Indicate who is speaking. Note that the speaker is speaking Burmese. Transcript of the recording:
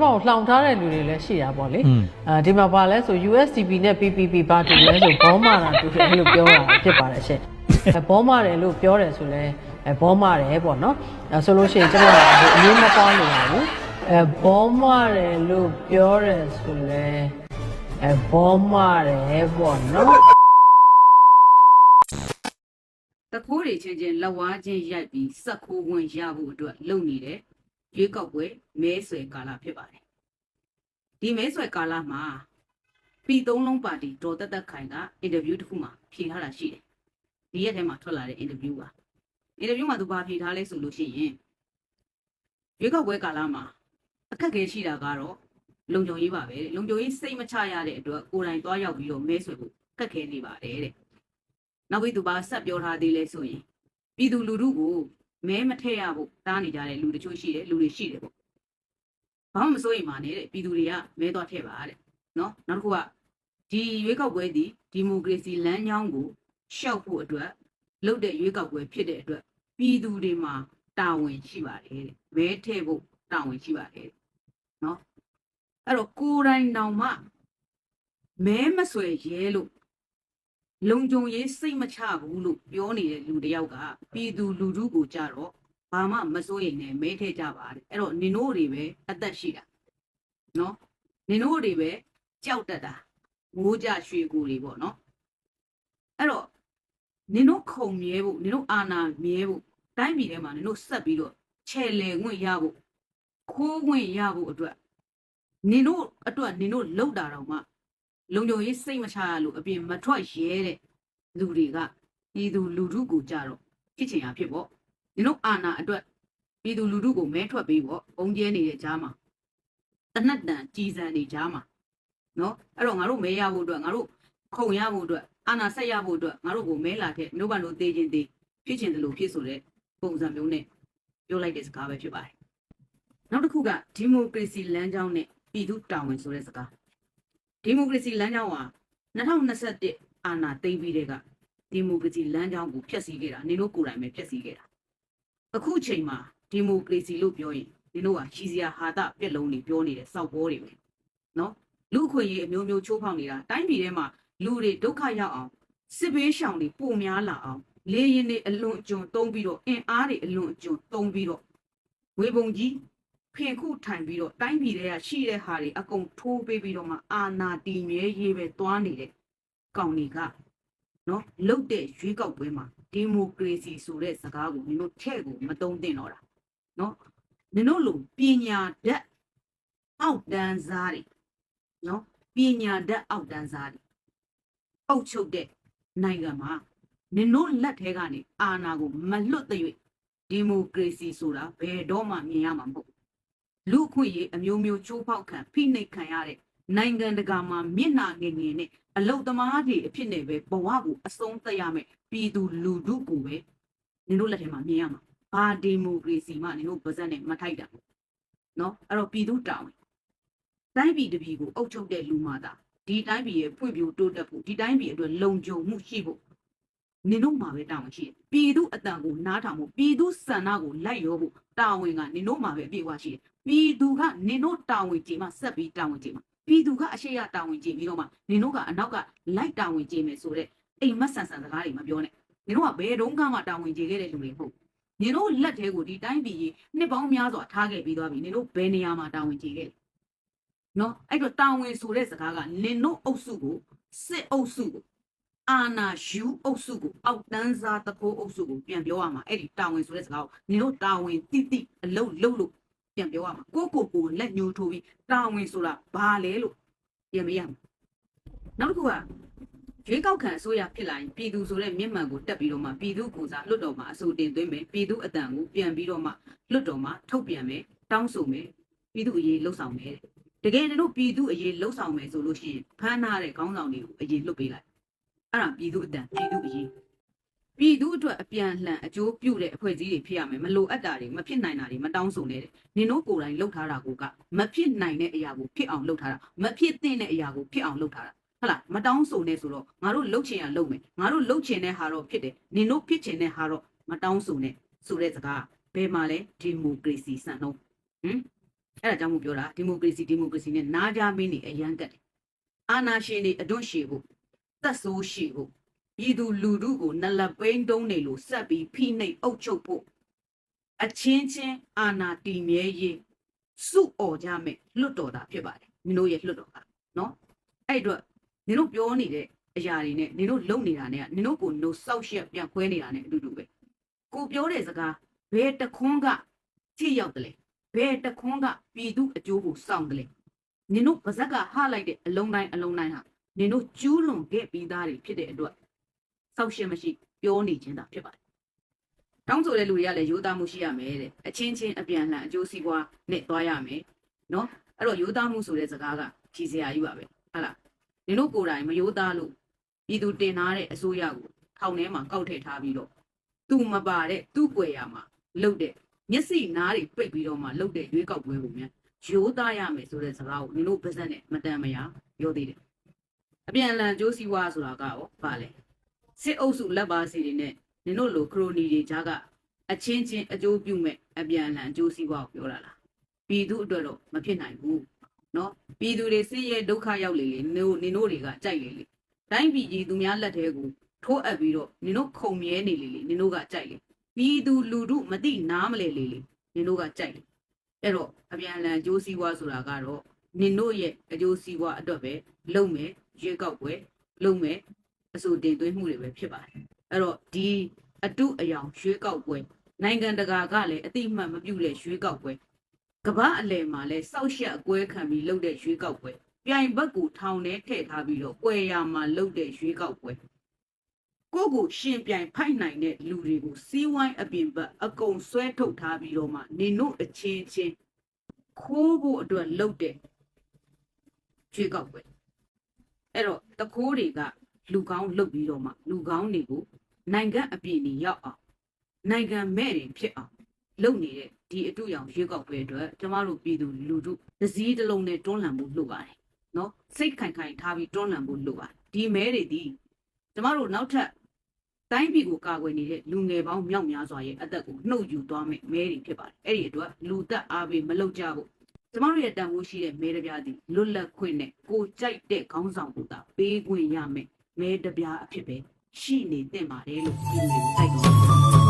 Speaker 1: ဘောက်လှောင်ထားတဲ့လူတွေလည်းရှိတာပေါ့လေ
Speaker 2: อืม
Speaker 1: အဲဒီမှာပါလဲဆို USDP နဲ့ PPP ပါတူလဲဆိုဘောမာတာတူတယ်လို့ပြောတာဖြစ်ပါတယ်ရှင့်အဲဘောမာတယ်လို့ပြောတယ်ဆိုလဲအဲဘောမာတယ်ပေါ့နော်အဲဆိုလို့ရှိရင်ကျွန်တော်အရေးမပေါင်းလို့ပါဘူးအဲဘောမာတယ်လို့ပြောတယ်ဆိုလဲအဲဘောမာတယ်ပေါ့နော်
Speaker 3: တခိုးတွေချင်းချင်းလက်ဝါးချင်းရိုက်ပြီးစက်ခိုးဝင်ရဖို့အတွက်လုပ်နေတဲ့ ရွေးကောက်ပွဲမဲဆွယ်ကာလဖြစ်ပါတယ်ဒီမဲဆွယ်ကာလမှာပြည်သုံးလုံးပါတီဒေါ်တက်တက်ခိုင်ကအင်တာဗျူးတစ်ခုမှာဖြေထားတာရှိတယ်ဒီရက်ထဲမှာထွက်လာတဲ့အင်တာဗျူးပါအင်တာဗျူးမှာသူဘာဖြေထားလဲဆိုလို့ရှိရင်ရွေးကောက်ပွဲကာလမှာအခက်အခဲရှိတာကတော့လုံခြုံရေးပါပဲတဲ့လုံခြုံရေးစိတ်မချရတဲ့အတွက်ကိုယ်တိုင်သွားရောက်ပြီးတော့မဲဆွယ်ဖို့ခက်ခဲနေပါတယ်တဲ့နောက်ပြီးသူပါဆက်ပြောထားသေးလဲဆိုရင်ပြည်သူလူထုကို မဲမထည့်ရဖို့တားနေကြတဲ့လူတချို့ရှိတယ်လူတွေရှိတယ်ပေါ့ဘာမှမစိုးရိမ်ပါနဲ့တဲ့ပြည်သူတွေကမဲသွားထည့်ပါတဲ့နော်နောက်တစ်ခုကဒီရွေးကောက်ပွဲဒီဒီမိုကရေစီလမ်းကြောင်းကိုရှောက်ဖို့အတွက်လုပ်တဲ့ရွေးကောက်ပွဲဖြစ်တဲ့အတွက်ပြည်သူတွေမှာတာဝန်ရှိပါတယ်တဲ့မဲထည့်ဖို့တာဝန်ရှိပါတယ်တဲ့နော်အဲ့တော့ကိုယ်တိုင်တောင်မှမဲမဆွဲရဲလို့ လုံခြုံရေးစိတ်မချဘူးလို့ပြောနေတဲ့လူတစ်ယောက်ကပြည်သူလူထုကိုကြတော့ဘာမှမစိုးရိမ်နဲ့မဲထဲကြပါတယ်အဲ့တော့နင်တို့တွေပဲအသက်ရှိတာနော်နင်တို့တွေပဲကြောက်တတ်တာမိုးကြရွှေကိုတွေပေါ့နော်အဲ့တော့နင်တို့ခုံမြဲဖို့နင်တို့အာနာမြဲဖို့တိုင်းပြည်ထဲမှာနင်တို့ဆက်ပြီးတော့ခြေလေငွင့်ရဖို့ခိုးငွင့်ရဖို့အတွက်နင်တို့အတွက်နင်တို့လောက်တာတော့မှ လုံခြုံရေးစိတ်မချရလို့အပြင်မထွက်ရဲတဲ့လူတွေကပြည်သူလူထုကိုကြတော့ဖြစ်ချင်ရဖြစ်ပေါ့ဒီတို့အာဏာအတွက်ပြည်သူလူထုကိုမဲထွက်ပေးပေါ့အုံကျဲနေတဲ့ကြားမှာတနတ်တန်ကြည်စံနေကြားမှာနော်အဲ့တော့ငါတို့မဲရဖို့အတွက်ငါတို့ခုံရဖို့အတွက်အာဏာဆက်ရဖို့အတွက်ငါတို့ကိုမဲလာတဲ့နှုတ်ဘန်တို့သေးချင်းသေးဖြစ်ချင်တယ်လို့ဖြစ်ဆိုတဲ့ပုံစံမျိုးနဲ့ပြောလိုက်တဲ့စကားပဲဖြစ်ပါတယ်နောက်တစ်ခုကဒီမိုကရေစီလမ်းကြောင်းနဲ့ပြည်သူတာဝန်ဆိုတဲ့စကား ဒီမိုကရေစီလမ်းကြောင်းဟာ2021အာဏာသိမ်းပြီးတဲ့ကဒီမိုကရေစီလမ်းကြောင်းကိုဖျက်ဆီးခဲ့တာနင်တို့ကိုယ်တိုင်ပဲဖျက်ဆီးခဲ့တာအခုချိန်မှာဒီမိုကရေစီလို့ပြောရင်နင်တို့ကရှိစရာဟာတာပြက်လုံးတွေပြောနေတဲ့စောက်ဘောတွေပဲနော်လူအခွင့်အရေးအမျိုးမျိုးချိုးဖောက်နေတာတိုင်းပြည်ထဲမှာလူတွေဒုက္ခရောက်အောင်စစ်ဘေးရှောင်တွေပုံများလာအောင်လေရင်တွေအလွန်အကျွံတုံးပြီးတော့အင်အားတွေအလွန်အကျွံတုံးပြီးတော့ဝေပုံကြီး ဖင်ခုထိုင်ပြီးတော့တိုင်းပြည်တွေကရှိတဲ့ဟာတွေအကုန်ထိုးပေးပြီးတော့မှအာနာတီမြဲရေးပဲတွားနေတဲ့ကောင်တွေကနော်လုတ်တဲ့ရွေးကောက်ပွဲမှာဒီမိုကရေစီဆိုတဲ့စကားကိုနင်တို့ထဲ့ကိုမတုံးသင့်တော့တာနော်နင်တို့လိုပညာတတ်အောက်တန်းစားတွေနော်ပညာတတ်အောက်တန်းစားတွေအုပ်ချုပ်တဲ့နိုင်ငံမှာနင်တို့လက်ထဲကနေအာဏာကိုမလွတ်တဲ့ဒီမိုကရေစီဆိုတာဘယ်တော့မှမြင်ရမှာမဟုတ် လူခွင့်ရေးအမျိုးမျိုးချိုးဖောက်ခံဖိနှိပ်ခံရတဲ့နိုင်ငံတကာမှာမျက်နှာငယ်ငယ်နဲ့အလုသမားတွေအဖြစ်နဲ့ပဲဘဝကိုအဆုံးသတ်ရမယ်ပြည်သူလူထုကိုပဲနင်တို့လက်ထဲမှာမြင်ရမှာဘာဒီမိုကရေစီမှနင်တို့ပါဇက်နဲ့မထိုက်တာနော်အဲ့တော့ပြည်သူတောင်းတိုင်းပြည်တပြည်ကိုအုပ်ချုပ်တဲ့လူမှသာဒီတိုင်းပြည်ရဲ့ဖွံ့ဖြိုးတိုးတက်ဖို့ဒီတိုင်းပြည်အတွက်လုံခြုံမှုရှိဖို့ နင်တို့မှာပဲတာဝန်ရှိတယ်ပြည်သူအတန်ကိုနားထောင်ဖို့ပြည်သူစံနာကိုလိုက်ရောဖို့တာဝန်ကနင်တို့မှာပဲအပြည့်အဝရှိတယ်ပြည်သူကနင်တို့တာဝန်ကြီးမှဆက်ပြီးတာဝန်ကြီးမှပြည်သူကအရှိရတာဝန်ကြီးပြီးတော့မှနင်တို့ကအနောက်ကလိုက်တာဝန်ကြီးမယ်ဆိုတော့အိမ်မက်ဆန်ဆန်စကားတွေမပြောနဲ့နင်တို့ကဘယ်တုန်းကမှတာဝန်ကြီးခဲ့တဲ့လူတွေမဟုတ်နင်တို့လက်ထဲကိုဒီတိုင်းပြည်ကြီးနှစ်ပေါင်းများစွာထားခဲ့ပြီးသွားပြီနင်တို့ဘယ်နေရာမှာတာဝန်ကြီးခဲ့လဲနော်အဲ့တော့တာဝန်ဆိုတဲ့စကားကနင်တို့အုပ်စုကိုစစ်အုပ်စုကို အာနာယူအုပ်စုကိုအောက်တန်းစားတကိုးအုပ်စုကိုပြန်ပြောရမှာအဲ့ဒီတာဝန်ဆိုတဲ့စကားကိုနင်တို့တာဝန်တိတိအလုံးလုံးလို့ပြန်ပြောရမှာကိုကိုကိုလက်ညှိုးထိုးပြီးတာဝန်ဆိုတာဘာလဲလို့ပြန်မေးရမှာနောက်တစ်ခုကရွေးကောက်ခံအစိုးရဖြစ်လာရင်ပြည်သူဆိုတဲ့မျက်မှန်ကိုတက်ပြီးတော့မှပြည်သူကိုစားလွတ်တော်မှာအစိုးတင်သွင်းမယ်ပြည်သူအတန်ကိုပြန်ပြီးတော့မှလွတ်တော်မှာထုတ်ပြန်မယ်တောင်းဆိုမယ်ပြည်သူအရေးလှုပ်ဆောင်မယ်တကယ်လို့ပြည်သူအရေးလှုပ်ဆောင်မယ်ဆိုလို့ရှိရင်ဖမ်းထားတဲ့ခေါင်းဆောင်တွေကိုအရေးလွတ်ပေးလိုက် အဲ့ဒါပြည်သူအတန်ပြည်သူအရေးပြည်သူအတွက်အပြန်လှန်အကျိုးပြုတဲ့အဖွဲ့အစည်းတွေဖြစ်ရမယ်မလိုအပ်တာတွေမဖြစ်နိုင်တာတွေမတောင်းဆိုနဲ့တဲ့နင်တို့ကိုယ်တိုင်လှုပ်ထားတာကိုကမဖြစ်နိုင်တဲ့အရာကိုဖြစ်အောင်လှုပ်ထားတာမဖြစ်သင့်တဲ့အရာကိုဖြစ်အောင်လှုပ်ထားတာဟုတ်လားမတောင်းဆိုနဲ့ဆိုတော့ငါတို့လှုပ်ချင်ရလှုပ်မယ်ငါတို့လှုပ်ချင်တဲ့ဟာတော့ဖြစ်တယ်နင်တို့ဖြစ်ချင်တဲ့ဟာတော့မတောင်းဆိုနဲ့ဆိုတဲ့စကားဘယ်မှာလဲဒီမိုကရေစီစံနှုန်းဟမ်အဲ့ဒါကြောင့်မို့ပြောတာဒီမိုကရေစီဒီမိုကရေစီနဲ့နားကြမင်းနေအရန်ကတ်တယ်အာနာရှင်တွေအတွန့်ရှည်ဖို့ သက်ဆိုးရှိဖို့ပြည်သူလူထုကိုနလပိန်းတုံးနေလို့ဆက်ပြီးဖိနှိပ်အုပ်ချုပ်ဖို့အချင်းချင်းအာနာတီမြဲရေးစုអော်ကြမယ်လွတ်တော်တာဖြစ်ပါတယ်မင်းတို့ရဲ့လွတ်တော်ကနော်အဲ့အတွက်နင်တို့ပြောနေတဲ့အရာတွေနဲ့နင်တို့လုံနေတာနဲ့ကနင်တို့ကိုနိုးစောက်ရှက်ပြန်ခွဲနေတာနဲ့အတူတူပဲကိုပြောတဲ့စကားဘယ်တခွန်းကထိရောက်တယ်လဲဘယ်တခွန်းကပြည်သူအကျိုးကိုစောင့်တယ်လဲနင်တို့ပါဇက်ကဟလိုက်တဲ့အလုံးတိုင်းအလုံးတိုင်းဟာ နင်တို့ကျူးလွန်ခဲ့ပြီးသားတွေဖြစ်တဲ့အတွက်စောက်ရှက်မရှိပြောနေခြင်းသာဖြစ်ပါတယ်တောင်းဆိုတဲ့လူတွေကလည်းရိုးသားမှုရှိရမယ်တဲ့အချင်းချင်းအပြန်အလှန်အကျိုးစီးပွားနဲ့သွားရမယ်နော်အဲ့တော့ရိုးသားမှုဆိုတဲ့စကားကဖြီးစရာကြီးပါပဲဟုတ်လားနင်တို့ကိုယ်တိုင်မရိုးသားလို့ပြည်သူတင်ထားတဲ့အစိုးရကိုထောင်ထဲမှာကောက်ထည့်ထားပြီးတော့သူမပါတဲ့သူ့ကွယ်ရမှာလှုပ်တဲ့မျက်စိနားတွေပိတ်ပြီးတော့မှလှုပ်တဲ့ရွေးကောက်ပွဲကိုမြန်ရိုးသားရမယ်ဆိုတဲ့စကားကိုနင်တို့ပါဇက်နဲ့မတန်မရပြောသေးတယ် အပြန်အလှန်ကြိုးစီဝါဆိုတာကရောဗာလဲစစ်အုပ်စုလက်ပါစီတွေနဲ့နင်တို့လိုခရိုနီတွေကြားကအချင်းချင်းအကျိုးပြုမဲ့အပြန်အလှန်ကြိုးစီဝါကိုပြောတာလားပြည်သူအတွက်တော့မဖြစ်နိုင်ဘူးနော်ပြည်သူတွေဆင်းရဲဒုက္ခရောက်လေလေနင်တို့နင်တို့တွေကကြိုက်လေလေတိုင်းပြည်ကြီးသူများလက်ထဲကိုထိုးအပ်ပြီးတော့နင်တို့ခုံမြဲနေလေလေနင်တို့ကကြိုက်လေပြည်သူလူထုမသိနားမလဲလေလေနင်တို့ကကြိုက်လေအဲ့တော့အပြန်အလှန်ကြိုးစီဝါဆိုတာကတော့နင်တို့ရဲ့အကျိုးစီးပွားအတွက်ပဲလုပ်မယ် ရွေးကောက်ပွဲလုပ်မယ်အစိုးတင်သွင်းမှုတွေပဲဖြစ်ပါတယ်အဲ့တော့ဒီအတုအယောင်ရွေးကောက်ပွဲနိုင်ငံတကာကလည်းအတိအမှတ်မပြုတဲ့ရွေးကောက်ပွဲကမ္ဘာအလယ်မှာလည်းစောက်ရှက်အကွဲခံပြီးလုပ်တဲ့ရွေးကောက်ပွဲပြိုင်ဘက်ကိုထောင်ထဲထည့်ထားပြီးတော့ကွယ်ရာမှာလုပ်တဲ့ရွေးကောက်ပွဲကိုယ့်ကိုရှင်ပြိုင်ဖိုက်နိုင်တဲ့လူတွေကိုစီးဝိုင်းအပြင်ဘက်အကုန်ဆွဲထုတ်ထားပြီးတော့မှနေတို့အချင်းချင်းခိုးဖို့အတွက်လုပ်တဲ့ရွေးကောက်ပွဲ အဲ့တော့တခိုးတွေကလူကောင်းလုပ်ပြီးတော့မှလူကောင်းတွေကိုနိုင်ငံအပြင်ကြီးရောက်အောင်နိုင်ငံမဲ့တွေဖြစ်အောင်လုပ်နေတဲ့ဒီအတူရောင်ရွေးကောက်ပွဲအတွက်ကျမတို့ပြည်သူလူထုဒစည်းတစ်လုံးနဲ့တွန်းလှန်ဖို့လိုပါတယ်နော်စိတ်ခိုင်ခိုင်ထားပြီးတွန်းလှန်ဖို့လိုပါတယ်ဒီမဲတွေဒီကျမတို့နောက်ထပ်တိုင်းပြည်ကိုကာကွယ်နေတဲ့လူငယ်ပေါင်းမြောက်များစွာရဲ့အသက်ကိုနှုတ်ယူသွားမယ်မဲတွေဖြစ်ပါတယ်အဲ့ဒီအတွက်လူသက်အားပေးမလုပ်ကြဘူး ကျမတို့ရဲ့တန်ဖိုးရှိတဲ့မဲတပြားသည်လွတ်လပ်ခွင့်နဲ့ကိုကြိုက်တဲ့ခေါင်းဆောင်ကိုသာပေးခွင့်ရမယ်မဲတပြားအဖြစ်ပဲရှိနေသင့်ပါတယ်လို့ဒီလိုတိုက်တွန်း